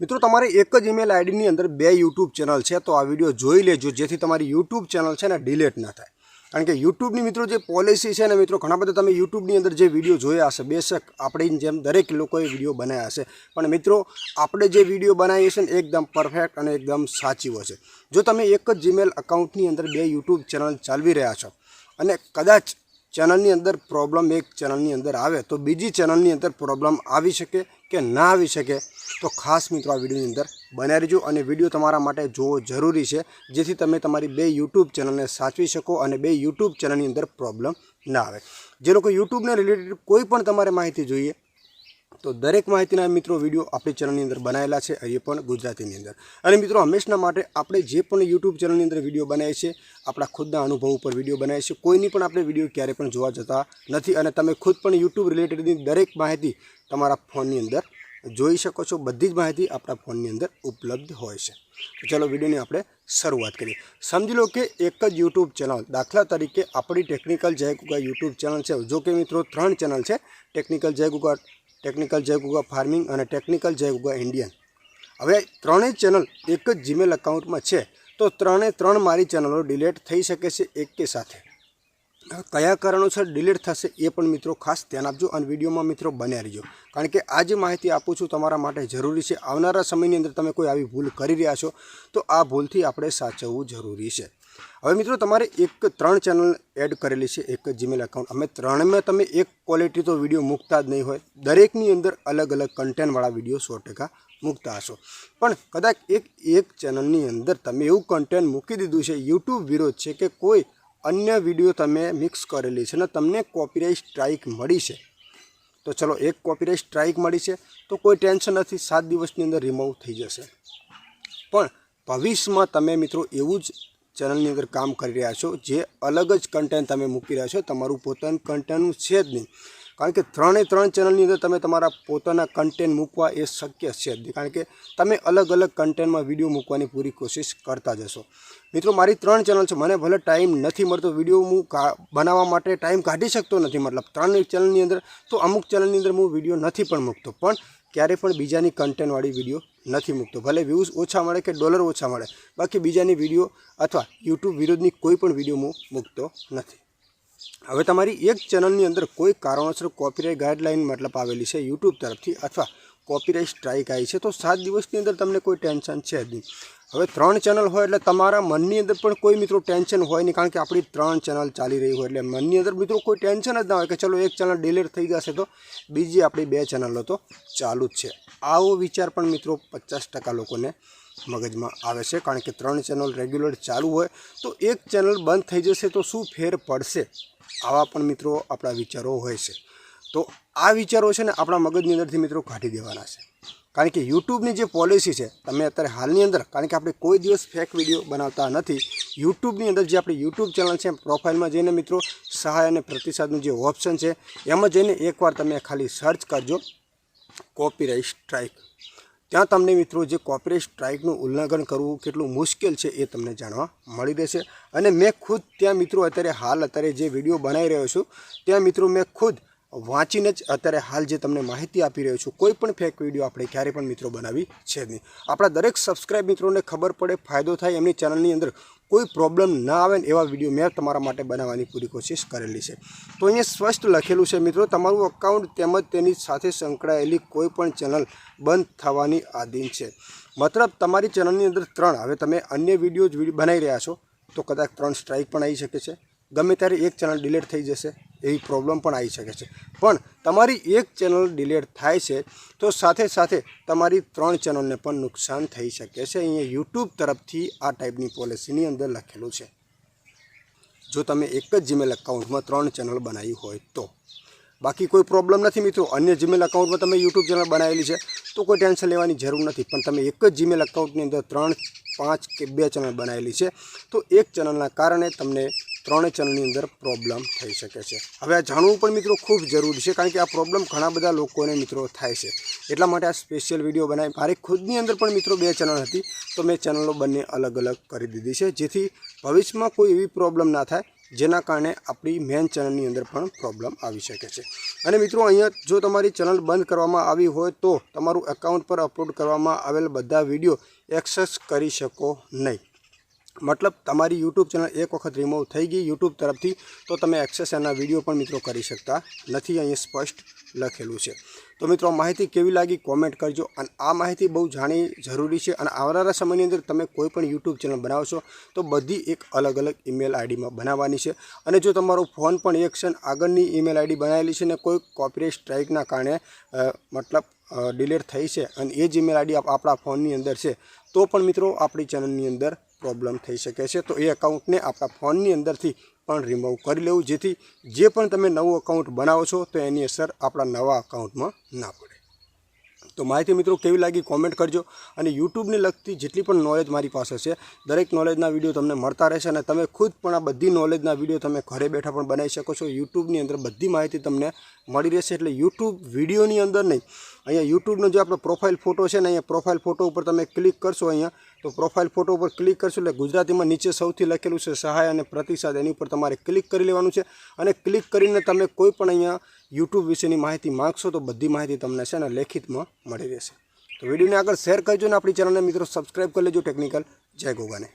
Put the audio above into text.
મિત્રો, તમારે એક જ ઈમેલ આઈડીની અંદર બે યુટ્યુબ ચેનલ છે, તો આ વીડિયો જોઈ લેજો, જેથી તમારી યુટ્યુબ ચેનલ છે ને ડિલેટ ના થાય. કારણ કે યુટ્યુબની મિત્રો જે પોલિસી છે ને મિત્રો, ઘણા બધા તમે યુટ્યુબની અંદર જે વીડિયો જોયા હશે, બેશક આપણી જેમ દરેક લોકોએ વીડિયો બનાવ્યા હશે. પણ મિત્રો, આપણે જે વીડિયો બનાવીએ છીએ ને, એકદમ પરફેક્ટ અને એકદમ સાચી હોય છે. જો તમે એક જ જીમેલ અકાઉન્ટની અંદર બે યુટ્યુબ ચેનલ ચાલવી રહ્યા છો, અને કદાચ ચેનલની અંદર પ્રોબ્લેમ એક ચેનલની અંદર આવે તો બીજી ચેનલની અંદર પ્રોબ્લેમ આવી શકે કે ના આવી શકે તો ખાસ મિત્રો આ વિડીયોની અંદર બનાવી રહેજો અને વીડિયો તમારા માટે જોવો જરૂરી છે, જેથી તમે તમારી બે યુટ્યુબ ચેનલને સાચવી શકો અને બે યુટ્યુબ ચેનલની અંદર પ્રોબ્લેમ ના આવે. જે લોકો યુટ્યુબને રિલેટેડ કોઈ પણ તમારે માહિતી જોઈએ તો દરેક માહિતીના મિત્રો વીડિયો આપણી ચેનલની અંદર બનાવેલા છે, એ પણ ગુજરાતીની અંદર. અને મિત્રો, હંમેશના માટે આપણે જે પણ યુટ્યુબ ચેનલની અંદર વીડિયો બનાવીએ છીએ, આપણા ખુદના અનુભવ ઉપર વીડિયો બનાવીએ છીએ, કોઈની પણ આપણે વીડિયો ક્યારે પણ જોવા જતા નથી. અને તમે ખુદ પણ યુટ્યુબ રિલેટેડની દરેક માહિતી તમારા ફોનની અંદર જોઈ શકો છો. બધી જ માહિતી આપણા ફોનની અંદર ઉપલબ્ધ હોય છે. તો ચાલો વિડીયોની આપણે શરૂઆત કરીએ. સમજી લો કે એક જ યુટ્યુબ ચેનલ, દાખલા તરીકે આપણી ટેકનિકલ જય ગુગા યુટ્યુબ ચેનલ છે. જો કે મિત્રો ત્રણ ચેનલ છે. ટેકનિકલ જય ગુગા, ટેકનિકલ જય ગુગા ફાર્મિંગ અને ટેકનિકલ જય ગુગા ઇન્ડિયન. હવે ત્રણેય ચેનલ એક જ જીમેલ અકાઉન્ટમાં છે. તો ત્રણે ત્રણ મારી ચેનલો ડિલેટ થઈ શકે છે એક સાથે. કયા કારણોસર ડિલીટ થશે એ પણ મિત્રો ખાસ ધ્યાન આપજો અને વિડીયોમાં મિત્રો બન્યા રહેજો. કારણ કે આ જે માહિતી આપું છું તમારા માટે જરૂરી છે. આવનારા સમયની અંદર તમે કોઈ આવી ભૂલ કરી રહ્યા છો, તો આ ભૂલથી આપણે સાચવવું જરૂરી છે. હવે મિત્રો તમારે એક ત્રણ ચેનલ એડ કરેલી છે, એક જીમેલ એકાઉન્ટ અમે ત્રણમાં તમે એક ક્વોલિટી તો વીડિયો મૂકતા જ નહીં હોય. દરેકની અંદર અલગ અલગ કન્ટેન્ટવાળા વીડિયો સો ટકા મૂકતા હશો. પણ કદાચ એક એક ચેનલની અંદર તમે એવું કન્ટેન્ટ મૂકી દીધું છે યુટ્યુબ વિરોધ છે કે કોઈ અન્ય વીડિયો તમે મિક્સ કરેલી છે અને તમને કોપીરાઇટ સ્ટ્રાઇક મળી છે. તો ચલો, એક કોપીરાઇટ સ્ટ્રાઇક મળી છે, તો કોઈ ટેન્શન નથી, સાત દિવસની અંદર રિમૂવ થઈ જશે. પણ ભવિષ્યમાં તમે મિત્રો એવું જ ચેનલની અંદર કામ કરી રહ્યા છો, જે અલગ જ કન્ટેન્ટ તમે મૂકી રહ્યા છો, તમારું પોતાનું કન્ટેન્ટનું છે જ નહીં. કારણ કે ત્રણે ત્રણ ચેનલની અંદર તમે તમારા પોતાના કન્ટેન્ટ મૂકવા એ શક્ય છે જ કારણ કે તમે અલગ અલગ કન્ટેન્ટમાં વીડિયો મૂકવાની પૂરી કોશિશ કરતા જશો મિત્રો, મારી ત્રણ ચેનલ છે. મને ભલે ટાઈમ નથી મળતો વીડિયો હું બનાવવા માટે ટાઈમ કાઢી શકતો નથી. મતલબ ત્રણ ચેનલની અંદર તો અમુક ચેનલની અંદર હું વીડિયો નથી પણ મૂકતો. પણ ક્યારે પણ બીજાની કન્ટેન્ટવાળી વીડિયો નથી મૂકતો. ભલે વ્યૂઝ ઓછા મળે કે ડોલર ઓછા મળે. બાકી બીજાની વીડિયો અથવા યુટ્યુબ વિરોધની કોઈ પણ વીડિયો હું મૂકતો નથી. હવે તમારી એક ચેનલની અંદર કોઈ કારણોસર કોપીરાઇટ ગાઈડલાઇન મતલબ આવેલી છે યુટ્યુબ તરફથી અથવા કોપીરાઇટ સ્ટ્રાઇક આવી છે, તો સાત દિવસની અંદર તમને કોઈ ટેન્શન છે જ નહીં. હવે ત્રણ ચેનલ હોય એટલે તમારા મનની અંદર પણ કોઈ મિત્રો ટેન્શન હોય નહીં, કારણ કે આપણી ત્રણ ચેનલ ચાલી રહી હોય એટલે મનની અંદર મિત્રો કોઈ ટેન્શન જ ના હોય કે ચલો એક ચેનલ ડિલેટ થઈ જશે તો બીજી આપણી બે ચેનલો તો ચાલુ જ છે. આવો વિચાર પણ મિત્રો પચાસ ટકા લોકોને મગજમાં આવે છે, કારણ કે ત્રણ ચેનલ રેગ્યુલર ચાલુ હોય, તો એક ચેનલ બંધ થઈ જશે તો શું ફેર પડશે? આવા પણ મિત્રો આપણા વિચારો હોય છે. તો આ વિચારો છે ને આપણા મગજની અંદરથી મિત્રો કાઢી દેવાના છે. કારણ કે યુટ્યુબની જે પોલિસી છે, તમે અત્યારે હાલની અંદર, કારણ કે આપણે કોઈ દિવસ ફેક વીડિયો બનાવતા નથી, યુટ્યુબની અંદર જે આપણી યુટ્યુબ ચેનલ છે, પ્રોફાઇલમાં જઈને મિત્રો સહાય અને પ્રતિસાદનું જે ઓપ્શન છે, એમાં જઈને એકવાર તમે ખાલી સર્ચ કરજો. કોપીરાઇટ સ્ટ્રાઇક ત્યાં તમને મિત્રો જે કોપીરાઇટ સ્ટ્રાઇકનું ઉલ્લંઘન કરવું કેટલું મુશ્કેલ છે એ તમને જાણવા મળી રહેશે. અને મેં ખુદ ત્યાં મિત્રો અત્યારે હાલ અત્યારે જે વીડિયો બનાવી રહ્યો છું, ત્યાં મિત્રો મેં ખુદ વાંચીને જ અત્યારે હાલ જે તમને માહિતી આપી રહ્યો છું, કોઈ પણ ફેક વીડિયો આપણે ક્યારે પણ મિત્રો બનાવી છે નહીં. આપણા દરેક સબસ્ક્રાઇબ મિત્રોને ખબર પડે, ફાયદો થાય એમની ચેનલની અંદર કોઈ પ્રોબ્લેમ ના આવે ને એવા વીડિયો મેં તમારા માટે બનાવવાની પૂરી કોશિશ કરેલી છે. તો અહીંયા સ્પષ્ટ લખેલું છે મિત્રો, તમારું અકાઉન્ટ તેમજ તેની સાથે સંકળાયેલી કોઈ પણ ચેનલ બંધ થવાની આધીન છે. મતલબ તમારી ચેનલની અંદર ત્રણ, હવે તમે અન્ય વીડિયો બનાવી રહ્યા છો, તો કદાચ ત્રણ સ્ટ્રાઇક પણ આવી શકે છે. ગમે ત્યારે એક ચેનલ ડિલીટ થઈ જશે એવી પ્રોબ્લેમ પણ આવી શકે છે. પણ તમારી એક ચેનલ ડિલેટ થાય છે, તો સાથે સાથે તમારી ત્રણ ચેનલને પણ નુકસાન થઈ શકે છે. અહીંયા યુટ્યુબ તરફથી આ ટાઈપની પોલિસીની અંદર લખેલું છે. જો તમે એક જ જીમેલ એકાઉન્ટમાં ત્રણ ચેનલ બનાવી હોય તો. બાકી કોઈ પ્રોબ્લેમ નથી મિત્રો. અન્ય જીમેલ એકાઉન્ટમાં તમે યુટ્યુબ ચેનલ બનાવેલી છે, તો કોઈ ટેન્શન લેવાની જરૂર નથી. પણ તમે એક જ જીમેલ એકાઉન્ટની અંદર ત્રણ, પાંચ કે બે ચેનલ બનાવેલી છે, તો એક ચેનલના કારણે તમને ત્રણેય ચેનલની અંદર પ્રોબ્લેમ થઈ શકે છે. હવે આ જાણવું પણ મિત્રો ખૂબ જરૂરી છે, કારણ કે આ પ્રોબ્લેમ ઘણા બધા લોકોને મિત્રો થાય છે. એટલા માટે આ સ્પેશિયલ વીડિયો બનાવી. મારી ખુદની અંદર પણ મિત્રો બે ચેનલ હતી, તો મેં ચેનલો બંને અલગ અલગ કરી દીધી છે. જેથી ભવિષ્યમાં કોઈ એવી પ્રોબ્લેમ ના થાય, જેના કારણે આપણી મેન ચેનલની અંદર પણ પ્રોબ્લેમ આવી શકે છે. અને મિત્રો અહીંયા જો તમારી ચેનલ બંધ કરવામાં આવી હોય, તો તમારું એકાઉન્ટ પર અપલોડ કરવામાં આવેલ બધા વીડિયો એક્સેસ કરી શકો નહીં. મતલબ તમારી યુટ્યુબ ચેનલ એક વખત રિમૂવ થઈ ગઈ યુટ્યુબ તરફથી, તો તમે એક્સેસ એના વીડિયો પણ મિત્રો કરી શકતા નથી. અહીં સ્પષ્ટ લખેલું છે. તો મિત્રો, માહિતી કેવી લાગી કોમેન્ટ કરજો. અને આ માહિતી બહુ જાણી જરૂરી છે. અને આવનારા સમયની અંદર તમે કોઈ પણ યુટ્યુબ ચેનલ બનાવશો, તો બધી એક અલગ અલગ ઈમેલ આઈડીમાં બનાવવાની છે. અને જો તમારો ફોન પણ એક ક્ષણ આગળની ઈમેલ આઈડી બનાવેલી છે ને કોઈ કોપીરાઇટ સ્ટ્રાઇકના કારણે મતલબ ડિલેટ થઈ છે અને એ જ ઈમેલ આઈડી આપણા ફોનની અંદર છે, તો પણ મિત્રો, આપણી ચેનલની અંદર પ્રોબ્લેમ થઈ શકે છે, તો એ એકાઉન્ટને આપણા ફોનની અંદરથી પણ રિમૂવ કરી લેવું. જેથી જે પણ તમે નવું અકાઉન્ટ બનાવો છો, તો એની અસર આપણા નવા અકાઉન્ટમાં ના પડે. તો માહિતી મિત્રો કેવી લાગી કોમેન્ટ કરજો. અને યુટ્યુબને લગતી જેટલી પણ નોલેજ મારી પાસે છે, દરેક નોલેજના વીડિયો તમને મળતા રહેશે અને તમે ખુદ પણ આ બધી નોલેજના વીડિયો તમે ઘરે બેઠા પણ બનાવી શકો છો. યુટ્યુબની અંદર બધી માહિતી તમને મળી રહેશે. એટલે યુટ્યુબ વિડીયોની અંદર નહીં, અહીંયા યુટ્યુબનો જે આપણો પ્રોફાઇલ ફોટો છે ને, અહીંયા પ્રોફાઇલ ફોટો ઉપર તમે ક્લિક કરશો, અહીંયા તો પ્રોફાઇલ ફોટો ઉપર ક્લિક કરશો એટલે ગુજરાતીમાં નીચે સૌથી લખેલું છે સહાય અને પ્રતિસાદ. એની ઉપર તમારે ક્લિક કરી લેવાનું છે અને ક્લિક કરીને તમે કોઈ પણ અહીંયા યુટ્યુબ વિશેની માહિતી માગશો તો બધી માહિતી તમને છે ને લેખિતમાં મળી રહેશે. તો વિડીયોને આગળ શેર કરજો ને આપણી ચેનલને મિત્રો સબસ્ક્રાઈબ કરી લેજો ટેકનિકલ જય ગોગાને.